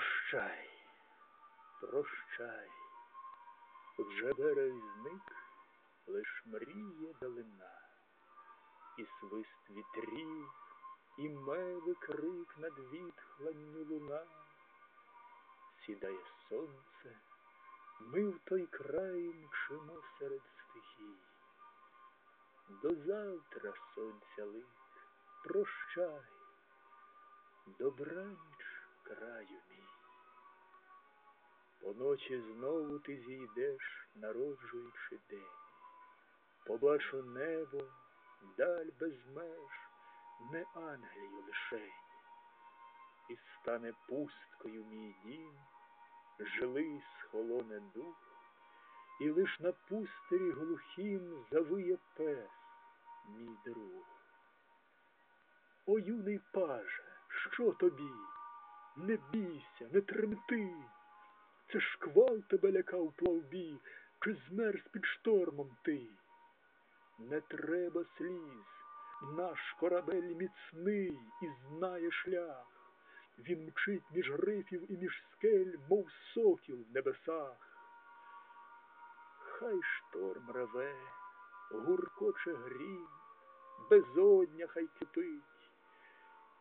Прощай, прощай, вже березник лиш мріє долина, і свист вітрів, і меви крик над відхланню луна. Сідає сонце, ми в той край мчимо серед стихій. До завтра сонця лик, прощай, добраніч краю мій. Поночі знову ти зійдеш, народжуючи день. Побачу небо, даль без меж, не Англію лишень, і стане пусткою мій дім, жилий схолоне дух, і лиш на пустирі глухім завиє пес, мій друг. О, юний паже, що тобі? Не бійся, не тремти. Це ж квал тебе лякав плавбі, чи змерз під штормом ти? Не треба сліз, наш корабель міцний і знає шлях. Він мчить між рифів і між скель, мов сокіл в небесах. Хай шторм реве, гуркоче грім, безодня хай кипить,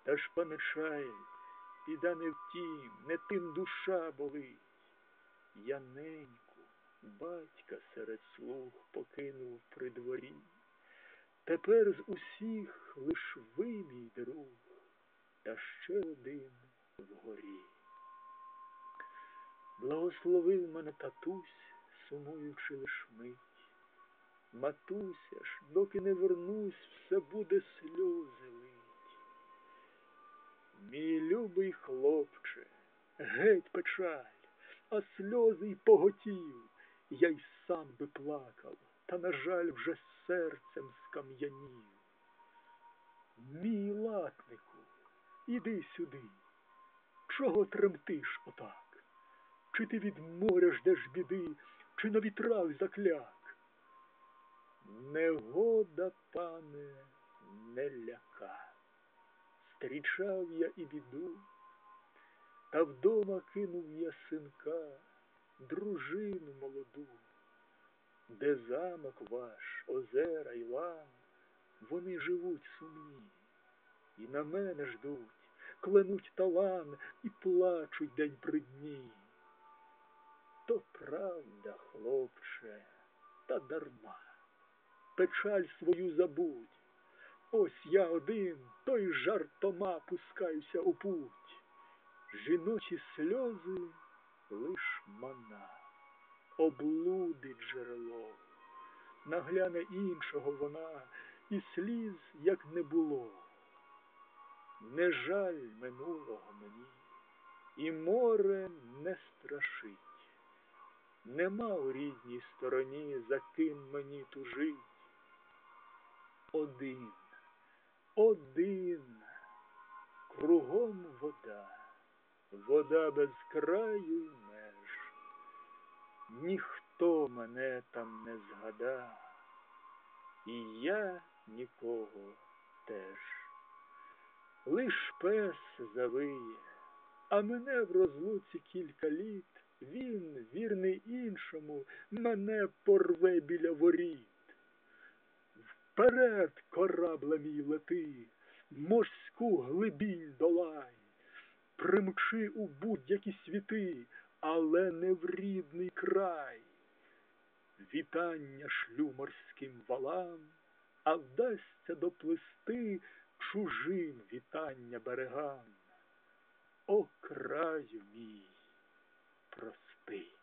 та ж пам'ятай, біда не втім, не тим душа болить. Я неньку, батька серед слуг покинув при дворі. Тепер з усіх лиш ви, мій друг, та ще один вгорі. Благословив мене татусь, сумуючи лиш мить. Матуся ж, доки не вернусь, все буде сльози лить. Мій любий хлопче, геть печаль, а сльози й поготів, я й сам би плакав, та, на жаль, вже серцем скам'янів. Мій латнику, іди сюди. Чого тремтиш отак? Чи ти від моря ждеш біди, чи на вітрах закляк? Негода, пане, не ляка. Стрічав я і біду, та вдома кинув я синка, дружину молоду, де замок ваш, озера й лан, вони живуть сумні, і на мене ждуть, кленуть талан і плачуть день при дні. То правда, хлопче, та дарма. Печаль свою забудь. Ось я один, той жартома пускаюся у путь. Жіночі сльози лиш мана, облудить джерело, нагляне іншого вона, і сліз, як не було. Не жаль минулого мені, і море не страшить. Нема у рідній стороні, за ким мені тужить. Один, один, кругом вода, вода без краю меж. Ніхто мене там не згада, і я нікого теж. Лиш пес завиє, а мене в розлуці кілька літ. Він, вірний іншому, мене порве біля воріт. Вперед, корабле мій лети, морську глибінь долай, примчи у будь-які світи, але не в рідний край. Вітання шлю морським валам, а вдасться доплисти чужим вітання берегам. О краю мій! простий.